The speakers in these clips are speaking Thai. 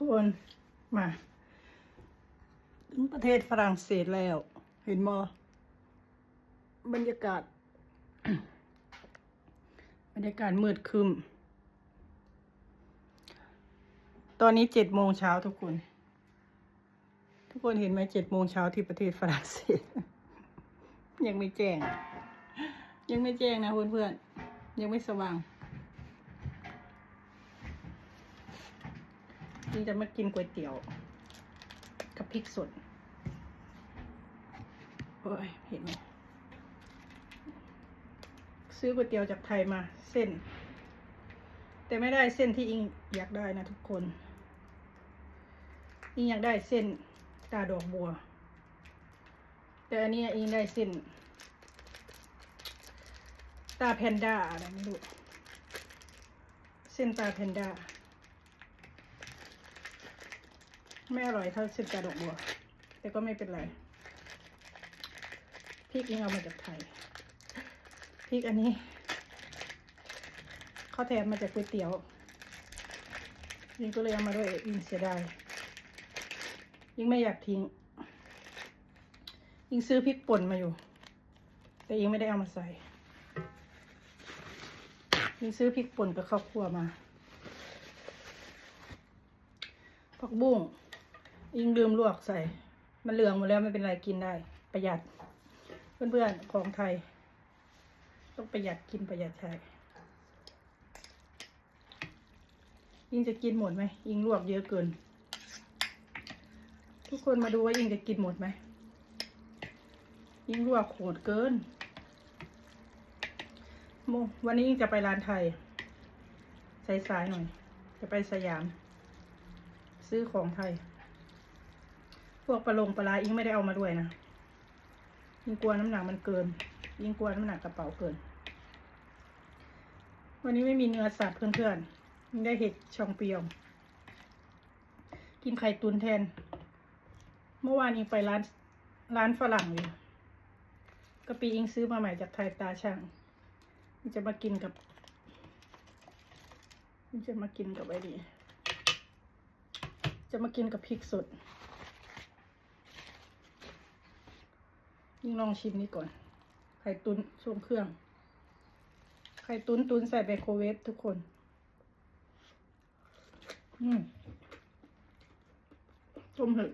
คนมาถึงประเทศฝรั่งเศสแล้ว เห็นมอบรรยากาศ บรรยากาศมืดคึมตอนนี้เจ็ดโมงเช้าทุกคน ทุกคนเห็นไหมเจ็ดโมงเช้าที่ประเทศฝรั่งเศส ยังไม่แจ้ง ยังไม่แจ้งนะเพื่อนๆยังไม่สว่าง นี่จะมากินก๋วยเตี๋ยว กับพริกสดโอ้ยเห็นไหมซื้อก๋วยเตี๋ยวจากไทยมาเส้น แต่ไม่ได้เส้นที่อิงอยากได้นะทุกคน อิงอยากได้เส้นตาดอกบัว แต่อันนี้อิงได้เส้น ตาแพนด้าอะไรไม่รู้เส้นตาแพนด้า ไม่อร่อยเท่าเส้นตาดอกบัว แต่ก็ไม่เป็นไร พริกนี่เอามาจากไทย พริกอันนี้เขาแถมมาจากก๋วยเตี๋ยวยิงก็เลยเอามาด้วยยิงเสียดายยิงไม่อยากทิ้งยิงซื้อพริกป่นมาอยู่ แต่ยิงไม่ได้เอามาใส่ยิงซื้อพริกป่นกับข้าวคั่วมาผักบุ้ง ยิ่งลืมลวกใส่ มันเหลืองหมดแล้วไม่เป็นไรกินได้ ประหยัด เพื่อนๆของไทย ต้องประหยัดกินประหยัดใช้ยิงจะกินหมดไหมยิงลวกเยอะเกิน ทุกคนมาดูว่ายิงจะกินหมดไหมยิงลวกโหดเกินโมวันนี้ยิงจะไปร้านไทยสายๆหน่อย จะไปสยาม ซื้อของไทย พวกปลาลงปลาร้าอิงไม่ได้เอามาด้วยนะยิงกลัวน้ำหนักมันเกิน ยิงกลัวน้ำหนักกระเป๋าเกิน วันนี้ไม่มีเนื้อสัตว์เพื่อนๆยิงได้เห็ดชองเปียงกินไข่ตุนแทน เมื่อวานอิงไปร้านร้านฝรั่งอยู่กะปีอิงซื้อมาใหม่จากไทยตาช่างจะมากินกับจะมากินกับไอ้นี่จะมากินกับพริกสด ยิ่งลองชิมนี่ก่อน ไข่ตุนช่วงเครื่อง ไข่ตุนตุนใส่ไมโครเวฟทุกคน อืมต้มเห็ด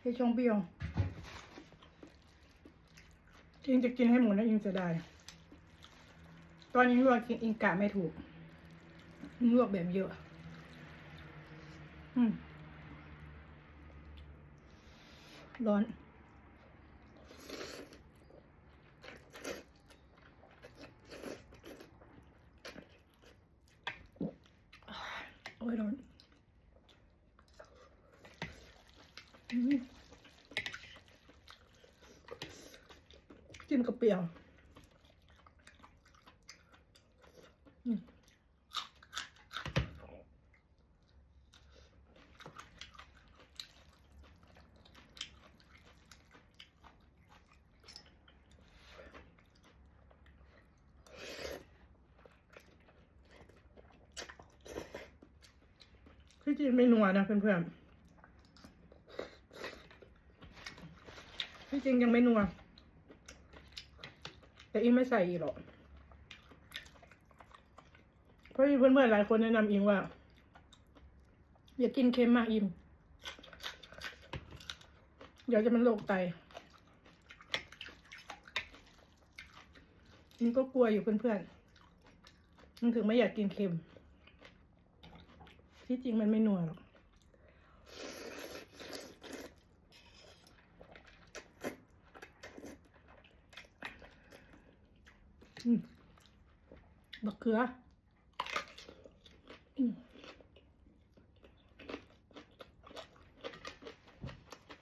เฮ้ชงเปรี้ยวอิงจะกินให้หมดนะอิงจะได้ ตอนนี้ลวกกินอิงกะไม่ถูกลวกแบบเยอะ อืม ร้อน โอ้ยร้อนจิ้มกับเปรี้ยว อืม จริงไม่นัวนะเพื่อนๆที่จริงยังไม่นัว แต่อิงไม่ใส่อีกหรอกเพราะมีเพื่อนๆหลายคนแนะนำอิงว่า อย่ากินเค็มมากอิมเดี๋ยวจะมันโรคไตอิงก็กลัวอยู่เพื่อนๆมันถึงไม่อยากกินเค็ม ที่จริงมันไม่นัวหรอกบักเขือ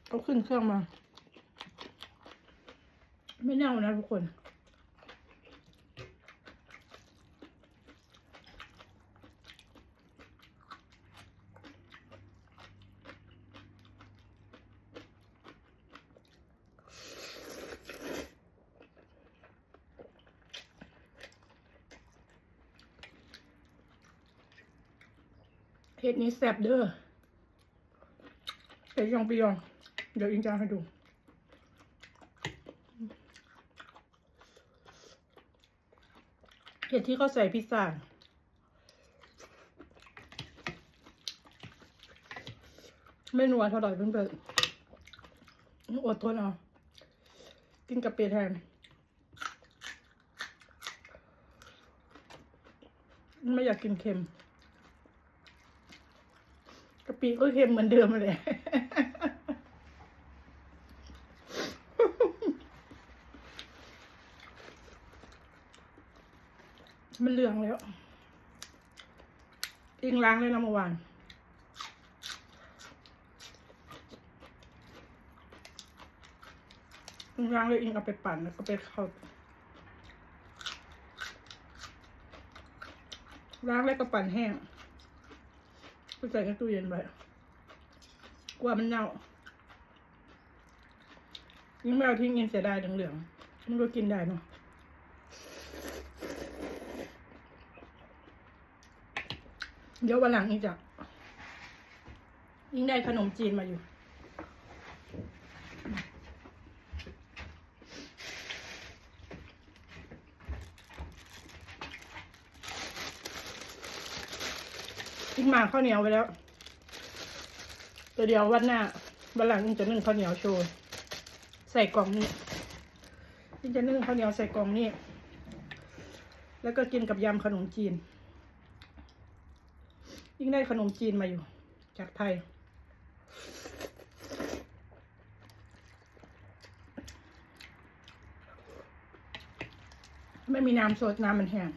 เอาขึ้นเครื่องมา ไม่เน่านะทุกคน นี้แซ่บเด้อเห็ดยองปียอง เดี๋ยวอิงจะเอาให้ดู เห็ดที่เขาใส่พิซซ่าไม่นัวเท่าไหร่เพื่อนๆอดทนเอากินกับเปียแทน ไม่อยากกินเค็ม ปิก็เค็มเหมือนเดิมเลยมันเหลืองแล้วอิงล้างเลยนะเมื่อวานอิงล้างเลยอิงเอาไปปั่นแล้วก็ไปเข้าล้างแล้วก็ปั่นแห้ง ไปใส่ในตู้เย็นไปกลัวมันเน่ายิ่งไม่เอาทิ้งยิงเสียดายเหลืองๆมันก็กินได้เนาะเดี๋ยววันหลังอีกจะยิ่งได้ขนมจีนมาอยู่ กินมาข้าวเหนียวไปแล้วตัวเดียววันหน้าวันหลังจะนึ่งข้าวเหนียวโชว์ใส่กล่องนี้นี่จะนึ่งข้าวเหนียวใส่กล่องนี้ แล้วก็กินกับยำขนมจีน ยิ่งได้ขนมจีนมาอยู่ จากไทยไม่มีน้ำสดน้ำมันแห้ง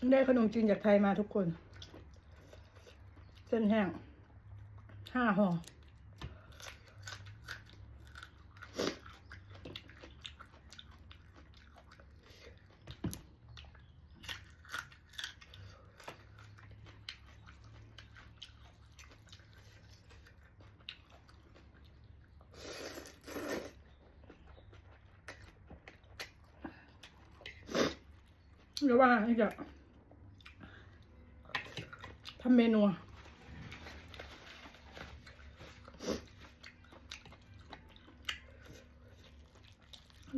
ได้ขนมจีนจากไทยมาทุกคน เส้นแห้งห้าห่อเดี๋ยวว่าอีกอะำเมนู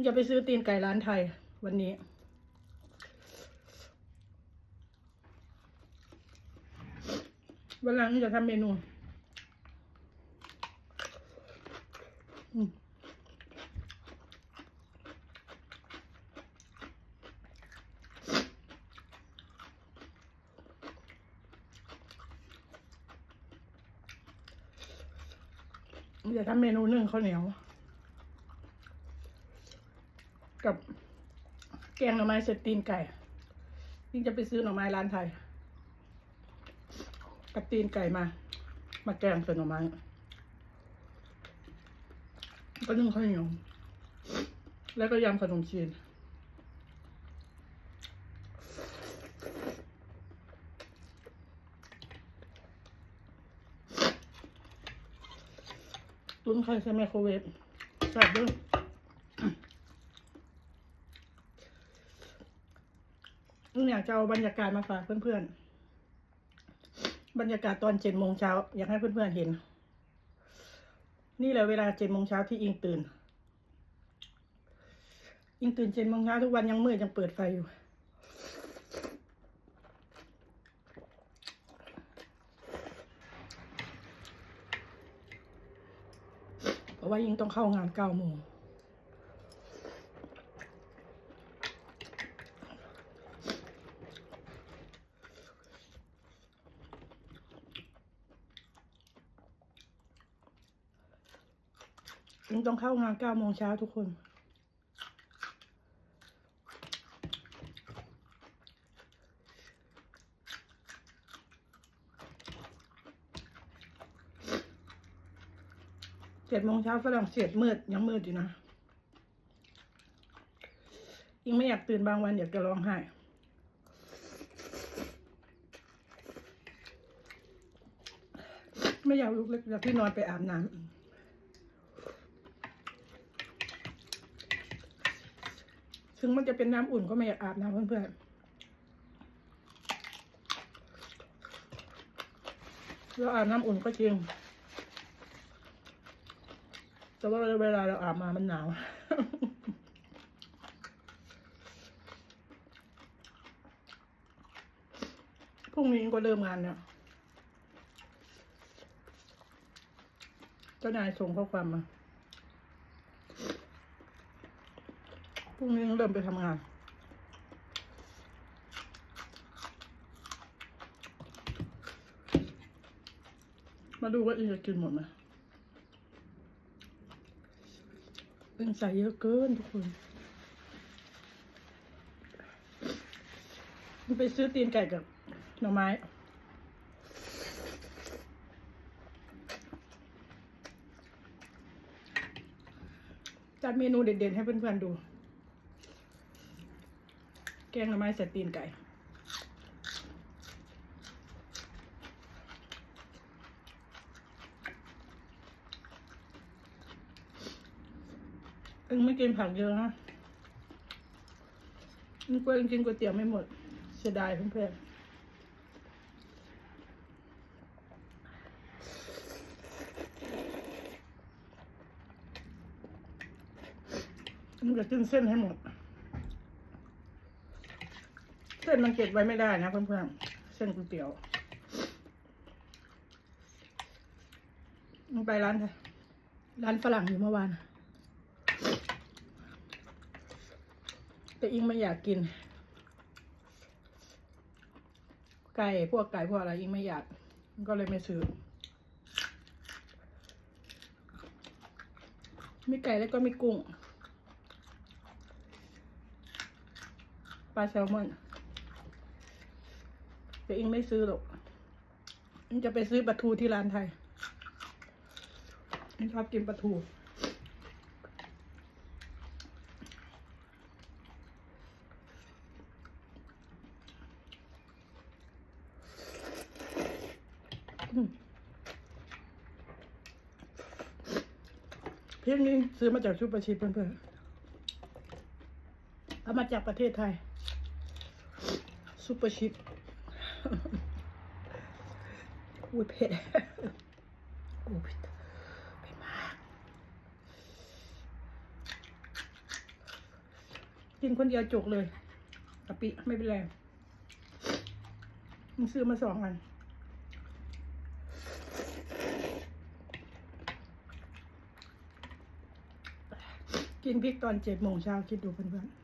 จะไปซื้อตีนไก่ร้านไทยวันนี้ วันหลังจะทำเมนู อืม จะทำเมนูนึ่งข้าวเหนียว กับแกงหน่อไม้เสร็จตีนไก่ยิ่งจะไปซื้อหน่อไม้ร้านไทยกับตีนไก่มา มาแกงใส่หน่อไม้ก็นึ่งข้าวเหนียวแล้วก็ยำขนมจีน ตุ้นไข่ใส่ไมโครเวฟใส่ด้วยนุ่อยากจะเอาบรรยากาศมาฝากเพื่อนๆ บรรยากาศตอนเจ็ดโมงเช้า อยากให้เพื่อนๆเห็น นี่แหละเวลาเจ็ดโมงเช้าที่อิงตื่น อิงตื่นเจ็ดโมงเช้าทุกวันยังมืดยังเปิดไฟอยู่ เพราะ ว่ายิ่งต้องเข้างานเก้าโมงยิ่งต้องเข้างานเก้าโมงเช้าทุกคน เจ็ดโมงเช้าฝรั่งเศสมืดยังมืดอยู่นะอิงไม่อยากตื่นบางวันอยากจะร้องไห้ไม่อยากลุกเลยอยากที่นอนไปอาบน้ำถึงมันจะเป็นน้ำอุ่นก็ไม่อยากอาบน้ำเพื่อนเราอาบน้ำอุ่นก็จริง แต่ว่าเวลาเราอาบมามันหนาว พรุ่งนี้ก็เริ่มงานเนี่ยเจ้านายส่งข้อความมา พรุ่งนี้เริ่มไปทำงานมาดูว่าอิงจะกินหมดไหม อิงใส่เยอะเกินทุกคน มันไปซื้อตีนไก่กับหน่อไม้ จัดเมนูเด็ดๆให้เพื่อนๆดู แกงหน่อไม้ใส่ตีนไก่ เองไม่กินผักเยอะนะนึกว่าเองกินก๋วยเตี๋ยวไม่หมด เสียดายเพื่อนๆมันจะกินเส้นให้หมด เส้นมันเก็บไว้ไม่ได้นะเพื่อนๆ เส้นก๋วยเตี๋ยวมันไปร้านร้านฝรั่งอยู่เมื่อวาน แต่อิงไม่อยากกิน ไก่พวกไก่พวกอะไรอิงไม่อยาก ก็เลยไม่ซื้อ มีไก่แล้วก็มีกุ้ง ปลาแซลมอนแต่อิงไม่ซื้อหรอกอิงจะไปซื้อปลาทูที่ร้านไทยอิงชอบกินปลาทู อืม เพลงนี้ซื้อมาจากชุดประชิดเพื่อนๆเอามาจากประเทศไทย ซุปเปอร์ชิปอุ้ยเผ็ดโอ้เผ็ดเผ็ดมาก กินคนเดียวจกเลยกะปิไม่เป็นไรมึงซื้อมาสองอัน กินพริกตอนเจ็ดโมงเช้าคิดดูเพื่อนๆ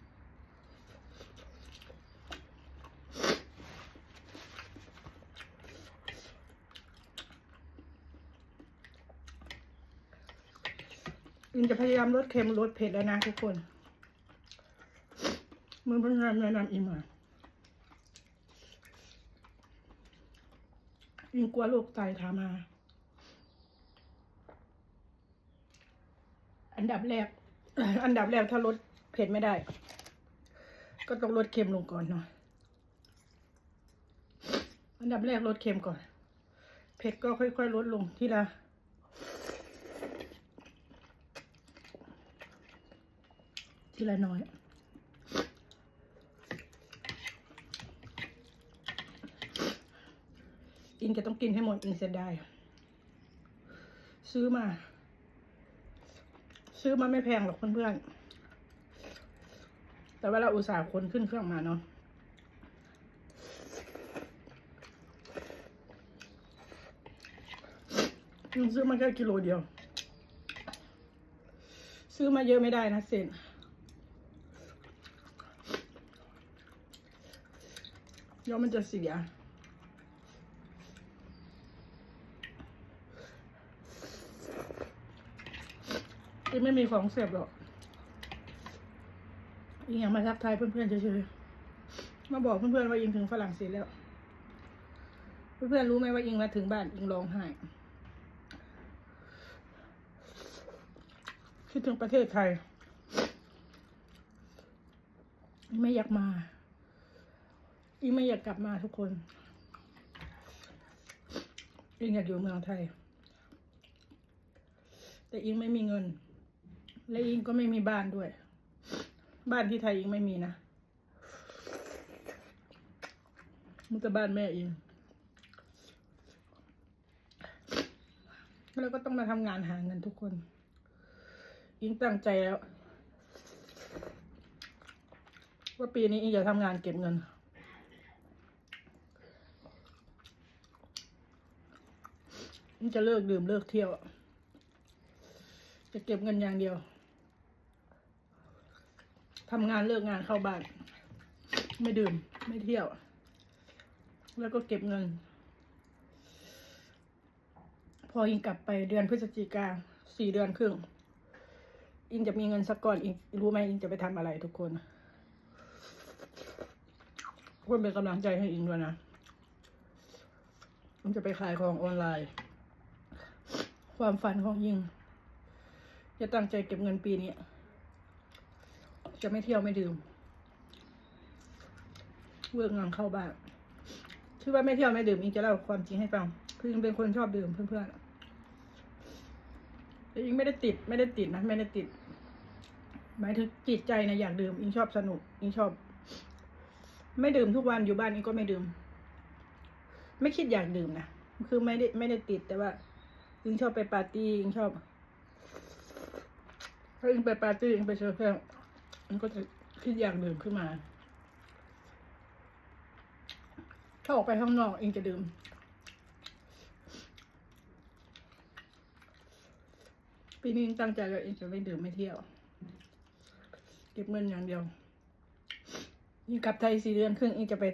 อินจะพยายามลดเค็มลดเผ็ดแล้วนะทุกคนมือพื่อนๆแนะนำอินมาอินกลัวโรคไตถามมา อันดับแรก อันดับแรกถ้าลดเผ็ดไม่ได้ ก็ต้องลดเค็มลงก่อนเนาะอันดับแรกลดเค็มก่อน เผ็ดก็ค่อยๆลดลงทีละทีละน้อยอินจะต้องกินให้หมดอินเสียดายซื้อมา ซื้อมาไม่แพงหรอกเพื่อนๆ แต่ว่าเราอุตส่าห์ขนขึ้นเครื่องมาเนาะซื้อมาแค่กิโลเดียว ซื้อมาเยอะไม่ได้นะเซนเดี๋ยวมันจะเสีย อิงไม่มีของเสียบหรอกอิงอยากมาทักทายเพื่อนๆเฉยๆมาบอกเพื่อนๆว่าอิงถึงฝรั่งเศสแล้ว เพื่อนๆรู้ไหมว่าอิงมาถึงบ้านอิงร้องไห้คิดถึงประเทศไทย ไม่อยากมา อิงไม่อยากกลับมาทุกคน อิงอยากอยู่เมืองไทย แต่อิงไม่มีเงิน และอิงก็ไม่มีบ้านด้วย บ้านที่ไทยอิงไม่มีนะมันแต่บ้านแม่อิงแล้วก็ต้องมาทำงานหาเงินทุกคน อิงตั้งใจแล้ว ว่าปีนี้อิงจะทำงานเก็บเงิน อิงจะเลิกดื่มเลิกเที่ยว จะเก็บเงินอย่างเดียว ทำงานเลิกงานเข้าบ้าน ไม่ดื่ม ไม่เที่ยว แล้วก็เก็บเงิน พออิงกลับไปเดือนพฤศจิกาสี่เดือนครึ่ง อิงจะมีเงินสักก้อนอิงรู้ไหมอิงจะไปทำอะไรทุกคนเพื่อนเป็นกำลังใจให้อิงด้วยนะอิงจะไปขายของออนไลน์ ความฝันของอิง จะตั้งใจเก็บเงินปีนี้ จะไม่เที่ยวไม่ดื่มเลิกงานเข้าบ้านที่ว่าไม่เที่ยวไม่ดื่มอิงจะเล่าความจริงให้ฟังคืออิงเป็นคนชอบดื่มเพื่อนๆแต่อิงไม่ได้ติด ไม่ได้ติดนะไม่ได้ติด หมายถึงจิตใจนะอยากดื่มอิงชอบสนุกอิงชอบ ไม่ดื่มทุกวันอยู่บ้านอิงก็ไม่ดื่ม ไม่คิดอยากดื่มนะคือไม่ได้ไม่ได้ติดแต่ว่าอิงชอบไปปาร์ตี้อิงชอบถ้าอิงไปปาร์ตี้อิงไปเจอเพื่อน อิงก็จะคิดอย่ากดื่มขึ้นมา ถ้าออกไปข้างนอกเองจะดื่มปีนี้อิงตั้งใจแล้วอิงจะไม่ดื่มไม่เที่ยว เก็บเงินอย่างเดียวอิงกลับไทยสี่เดือนครึ่งเองจะไป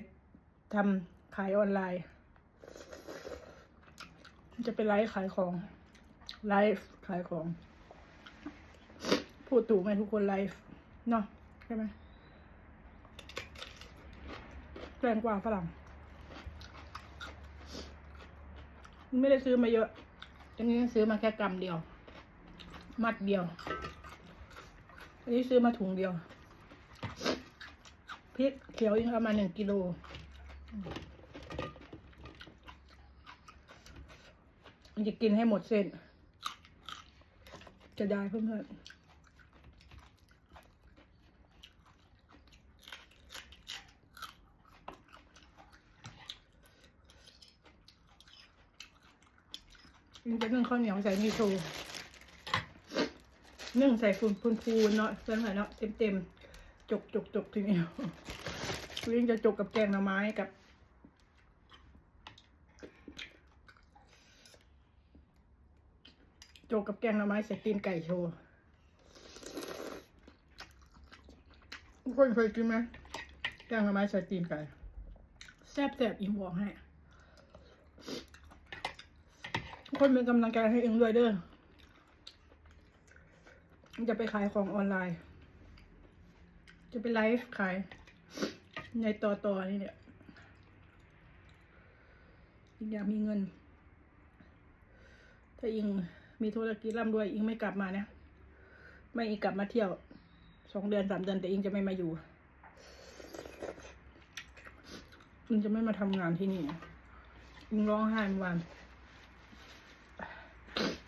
ทำขายออนไลน์ จะไปไลฟ์ขายของไลฟ์ขายของ พูดถูกไหมทุกคนไลฟ์ เนาะใช่ไหมแรงกว่าฝรั่งไม่ได้ซื้อมาเยอะอันนี้ซื้อมาแค่กรัมเดียว มัดเดียว อันนี้ซื้อมาถุงเดียวพริกเขียวยังเอามาณหนึ่งกิโลมันจะกินให้หมดเส้น จะได้เพื่อนๆ มันจะนึ่งข้าวเหนียวใส่มีโซนึ่งใส่ฟูนพูนพูนเนาะเส้นหนเนาะเต็มเต็มๆจกจกจกทีนี้ลิงจะจกกับแกงหน่อไม้กับโจกกับแกงหน่อไม้ใส่ตีนไก่โชว์ทุกคนเคยกินไหมแกงหน่อไม้ใส่ตีนไก่แซ่บแซ่บอิงบอกให้ทุก คนเป็นกำลังใจให้อิงด้วยเด้อจะไปขายของออนไลน์ จะไปไลฟ์ขาย ในต่อต่อนี่เนี่ยอิงอยากมีเงิน ถ้าอิงมีธุรกิจร่ำรวยอิงไม่กลับมานะไม่อิงกลับมาเที่ยวสองเดือนสามเดือนแต่อิงจะไม่มาอยู่อิงจะไม่มาทำงานที่นี่อิงร้องไห้เมื่อวาน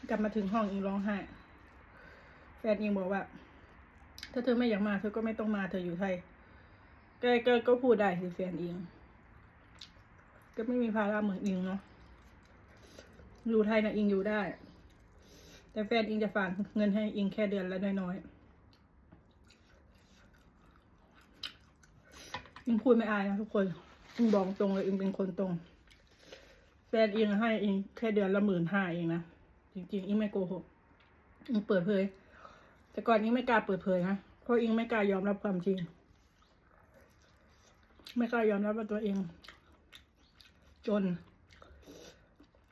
กลับมาถึงห้องอิงร้องไห้แฟนอิงบอกว่า ถ้าเธอไม่อยากมา เธอก็ไม่ต้องมาเธออยู่ไทยแกก็ก็พูดได้สิแฟนอิง ก็ไม่มีภาระเหมือนอิงเนาะอยู่ไทยนะอิงอยู่ได้ แต่แฟนอิงจะฝากเงินให้อิงแค่เดือนละน้อยๆอิงพูดไม่อายนะทุกคนอิงบอกตรงเลยอิงเป็นคนตรง แฟนอิงให้อิงแค่เดือนละหมื่นห้าเองนะ จริงๆอิงไม่โกหกอิงเปิดเผย แต่ก่อนอิงไม่กล้าเปิดเผยนะเพราะอิงไม่กล้ายอมรับความจริง ไม่กล้ายอมรับว่าตัวเอง จน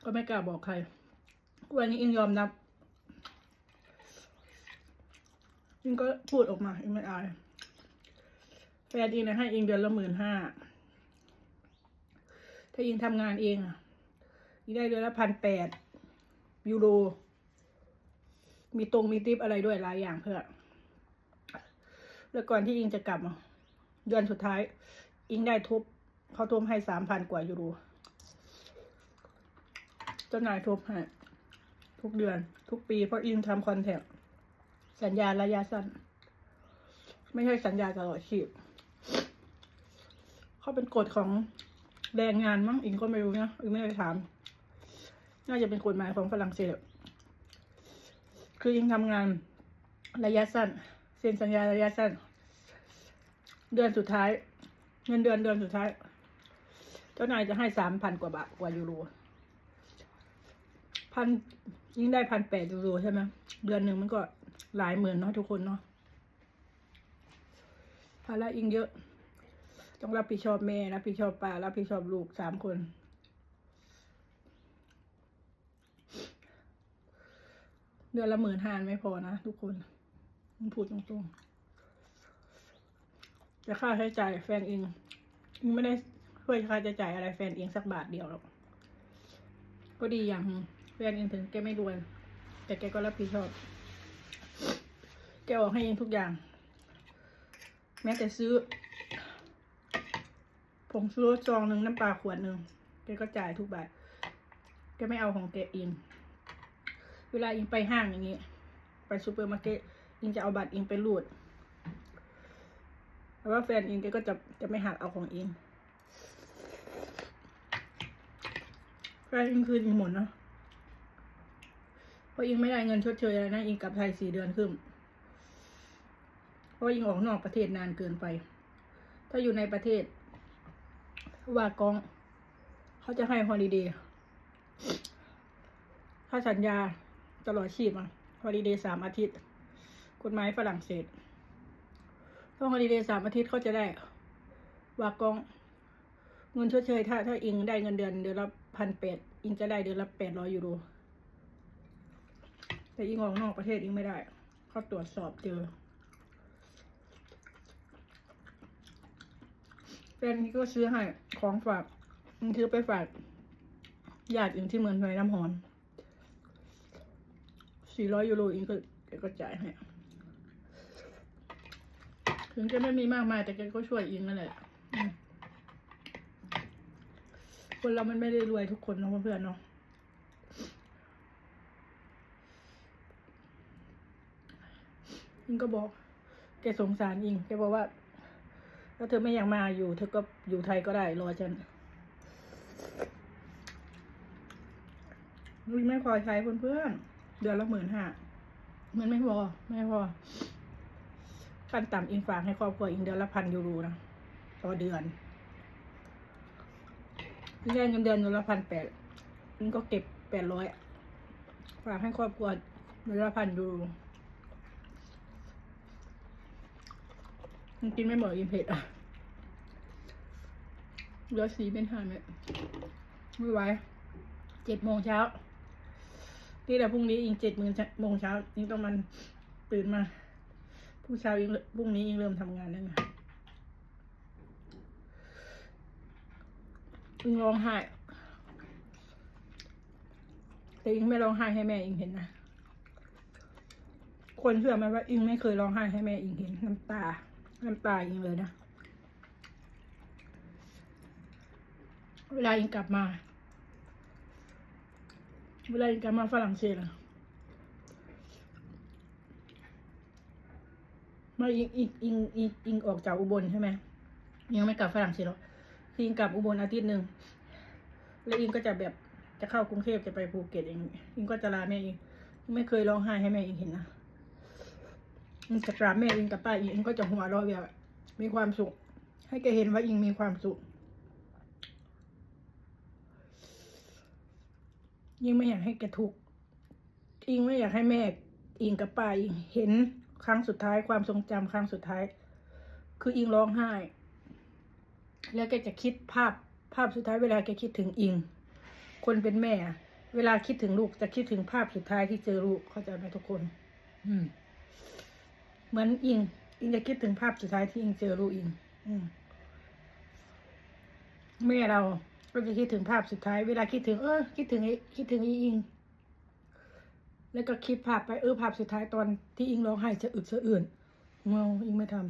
ก็ไม่กล้าบอกใคร วันนี้อิงยอมรับอิงก็พูดออกมาอิงไม่อายแฟนอิงนะให้อิงเดือนละหมื่นห้าถ้าอิงทำงานเองอะอิงได้เดือนละพันแปด ยูโร มีตรงมีติปอะไรด้วยหลายอย่างเพื่อ แล้วก่อนที่อิงจะกลับเดือนสุดท้าย อิงได้ทุบเขาทุบให้สามพันกว่ายูโรเจ้านายทุบให้ทุกเดือน ทุกปีเพราะอินทำคอนแทคสัญญาระยะสั้น ไม่ใช่สัญญาตลอดชีพเขาเป็นกฎของแรงงานมั้งอิงก็ไม่รู้นะอิงไม่ได้ถาม น่าจะเป็นกฎหมายของฝรั่งเศสคืออิงทำงานระยะสั้นเซ็นสัญญาระยะสั้น เดือนสุดท้าย เงินเดือนเดือนสุดท้าย เจ้านายจะให้สามพันกว่าบาทกว่ายูโรพันยิ่งได้พันแปดยูโรใช่ไหมเดือนหนึ่งมันก็หลายหมื่นเนาะทุกคนเนาะภาระอิงเยอะ ต้องรับผิดชอบแม่รับผิดชอบป้ารับผิดชอบลูกสามคน เดือนละหมื่นห้าไม่พอนะทุกคนมันพูดตรงๆแต่ค่าใช้จ่ายแฟนเองอิงไม่ได้ช่วยค่าใช้จ่ายอะไรแฟนเองสักบาทเดียวหรอกก็ดีอย่างแฟนเองถึงแกไม่รวยแต่แกก็รับผิดชอบแกออกให้เองทุกอย่าง แม้แต่ซื้อผงชูรสซองหนึ่งน้ำปลาขวดหนึ่งแกก็จ่ายทุกบาทแกไม่เอาของแกเอง เวลาอิงไปห้างอย่างนี้ ไปซูเปอร์มาร์เก็ตอิงจะเอาบัตรอิงไปรูดแต่ว่าแฟนอิงแกก็จะจะไม่หักเอาของอิงแฟนอิงคืนอิงหมดนะเพราะอิงไม่ได้เงินชดเชยอะไรนะอิงกลับไทยสี่เดือนครึ่งเพราะอิงออกนอกประเทศนานเกินไป ถ้าอยู่ในประเทศ ว่ากองเขาจะให้ฮอลิเดย์ถ้าสัญญา ตลอดชีพอะฮอลิเดย์สามอาทิตย์กฎหมายฝรั่งเศสถ้าฮอลิเดย์สามอาทิตย์เขาจะได้ว่ากองเงินชดเชยถ้า ถ้าอิงได้เงินเดือนเดือนละพันแปดอิงจะได้เดือนละแปดร้อยยูโรแต่อิงออกนอกประเทศอิงไม่ได้เขาตรวจสอบเจอแฟนนี่ก็ซื้อให้ของฝากมันซื้อไปฝากญาติอื่นที่เมืองไทยน้ำหอม สี่ร้อยยูโรอิงก็แกก็จ่ายให้ ถึงจะไม่มีมากมาย แต่แกก็ช่วยอิงนั่นแหละคนเรามันไม่ได้รวยทุกคนเนาะเพื่อนๆเนาะอิงก็บอก แกสงสารอิง แกบอกว่า ถ้าเธอไม่อยากมาอยู่ เธอก็อยู่ไทยก็ได้รอฉันวิไม่พอใช้เพื่อนๆ เดือนละหมื่นห้ามันไม่พอไม่พอขั้นต่ำอิงฝากให้ครอบครัวอิงเดือนละพันยูโรนะต่อเดือนอิงได้เงินเดือนเดือนละพันแปดอิงก็เก็บแปดร้อยฝากให้ครอบครัวเดือนละพันยูโรมันกินไม่หมดกินเผ็ดอะเหลือสีเป็นห้าเม็ดไม่ไหวเจ็ดโมงเช้า ที่แต่พรุ่งนี้อิงเจ็ดโมงโมงเช้าอิงต้องมันตื่นมาพรุ่งเช้าอิงพรุ่งนี้อิงเริ่มทำงานแล้วไงอิงร้องไห้แต่อิงไม่ร้องไห้ให้แม่อิงเห็นนะคนเชื่อไหมว่าอิงไม่เคยร้องไห้ให้แม่อิงเห็นน้ำตา น้ำตาอิงเลยนะ เวลาอิงกลับมา เวลาอิงกลับมาฝรั่งเศสอะมื่ออิงอิงอิงอิงอิงออกจากอุบลใช่ไหมยังไม่กลับฝรั่งเศสหรอกออิงกลับอุบลอาทิตย์หนึ่งแล้วอิงก็จะแบบจะเข้ากรุงเทพจะไปภูเก็ตเองอิงก็จะลาแม่อิงอิงไม่เคยร้องไห้ให้แม่อิงเห็นนะอิงจะกราบแม่อิงกับป้าอิงอิงก็จะหัวเราะแบบมีความสุข ให้แกเห็นว่าอิงมีความสุข ยิ่งไม่อยากให้แกทุกข์ยิ่งไม่อยากให้แม่อิงกับป้าอิงเห็นครั้งสุดท้ายความทรงจำครั้งสุดท้าย คืออิงร้องไห้ แล้วแกจะคิดภาพภาพสุดท้ายเวลาแกคิดถึงอิง คนเป็นแม่อเวลาคิดถึงลูกจะคิดถึงภาพสุดท้ายที่เจอลูกเข้าใจไหมทุกคน อืม เหมือนอิง อิงจะคิดถึงภาพสุดท้ายที่อิงเจอลูกอิง อืมแม่เรา ก็จะคิดถึงภาพสุดท้าย เวลาคิดถึง เออคิดถึงไอ้คิดถึงไอ้อิง แล้วก็คิดภาพไปเออภาพสุดท้ายตอนที่อิงร้องไห้จะอึดสะอื่นเมาอิงไม่ทำ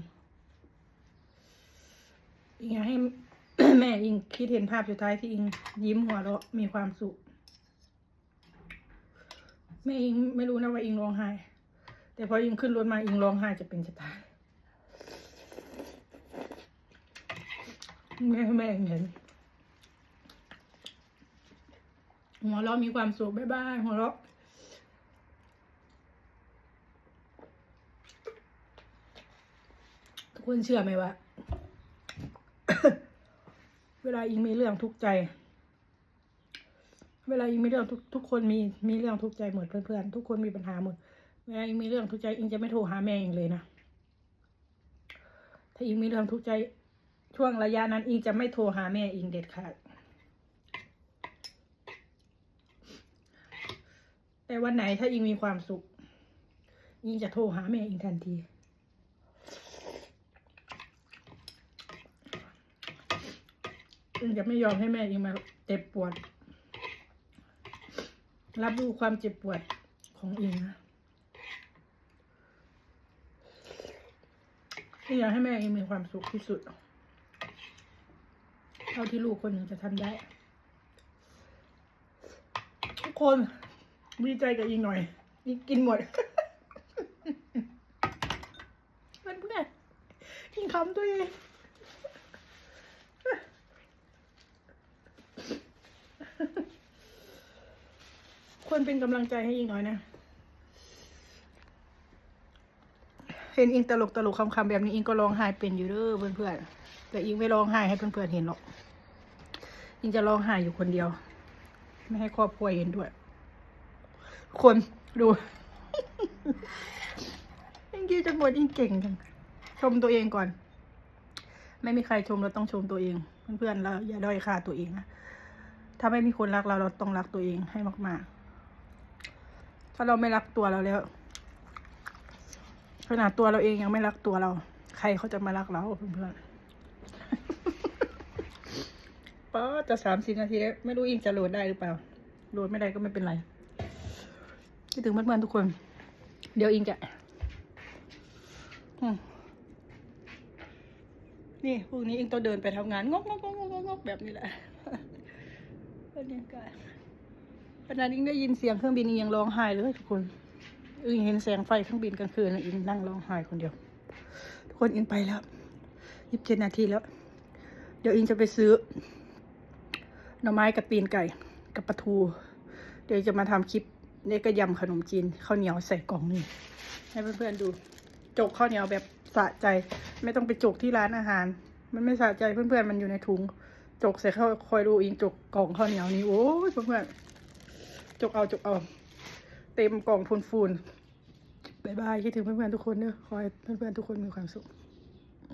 อิงอยากให้แม่อิงคิดเห็นภาพสุดท้ายที่อิงยิ้มหัวเราะมีความสุขแม่อิงไม่รู้นะว่าอิงร้องไห้ แต่พออิงขึ้นรถมาอิงร้องไห้จะเป็นจะตายแม่แม่เห็น หัวเราะมีความสุขบ๊ายบายหัวเราะทุกคนเชื่อไหมว่าเวลาอิงมีเรื่องทุกใจ เวลาอิงมีเรื่องทุกทุกคนมีมีเรื่องทุกใจเหมือนเพื่อนๆทุกคนมีปัญหาหมด เวลาอิงมีเรื่องทุกใจอิงจะไม่โทรหาแม่อิงเลยนะ ถ้าอิงมีเรื่องทุกใจช่วงระยะนั้นอิงจะไม่โทรหาแม่อิงเด็ดขาด แต่วันไหนถ้าอิงมีความสุขอิงจะโทรหาแม่อิงทันทีอิงจะไม่ยอมให้แม่อิงมาเจ็บปวด รับรู้ความเจ็บปวดของอิงนะอิงอยากให้แม่อิงมีความสุขที่สุด เท่าที่ลูกคนหนึ่งจะทำได้ ทุกคน ดีใจกับอิงหน่อยอิงกินหมดเพื่อนเพื่อนๆอิงคำตัวเองควรเป็นกำลังใจให้อิงหน่อยนะ เห็นอิงตลกตลกคำๆแบบนี้อิงก็ร้องไห้เป็นอยู่เด้อเพื่อนๆ แต่อิงไม่ร้องไห้ให้เพื่อนๆเห็นหรอกอิงจะร้องไห้อยู่คนเดียว ไม่ให้ครอบครัวเห็นด้วย คนดูอิงกี้จะบวดอิงเก่งจังชมตัวเองก่อน ไม่มีใครชมเราต้องชมตัวเอง เพื่อนๆเราอย่าด้อยค่าตัวเองนะถ้าไม่มีคนรักเราเราต้องรักตัวเองให้มากๆ ถ้าเราไม่รักตัวเราแล้วขนาดตัวเราเองยังไม่รักตัวเรา ใครเขาจะมารักเราเพื่อนๆป๊าจะสามสิบนาทีแล้วไม่รู้อิงจะโหลดได้หรือเปล่าโหลดไม่ได้ก็ไม่เป็นไร คิดถึงเพื่อนๆทุกคน เดี๋ยวอิงจะนี่พรุ่งนี้อิงต้องเดินไปทำงานงกงกงกงกงกแบบนี้แหละบรรยากาศขณะนี้ได้ยินเสียงเครื่องบินอิงยังร้องไห้เลยทุกคนอิงเห็นแสงไฟเครื่องบินกลางคืนอิงนั่งร้องไห้คนเดียว ทุกคนอิงไปแล้วยี่สิบเจ็ดนาทีแล้ว เดี๋ยวอิงจะไปซื้อหน่อไม้กับตีนไก่กับปลาทู เดี๋ยวจะมาทำคลิป นี่ก็ยำขนมจีนข้าวเหนียวใส่กล่องนี่ให้เพื่อนๆดู จกข้าวเหนียวแบบสะใจ ไม่ต้องไปจกที่ร้านอาหาร มันไม่สะใจเพื่อนๆมันอยู่ในถุง จกใส่ข้าวคอยดูอิงจกกล่องข้าวเหนียวนี่โอ้ยเพื่อนๆจกเอาจกเอา เต็มกล่องฟูนๆบายบายคิดถึงเพื่อนๆทุกคนเนอะขอให้เพื่อนๆทุกคนมีความสุข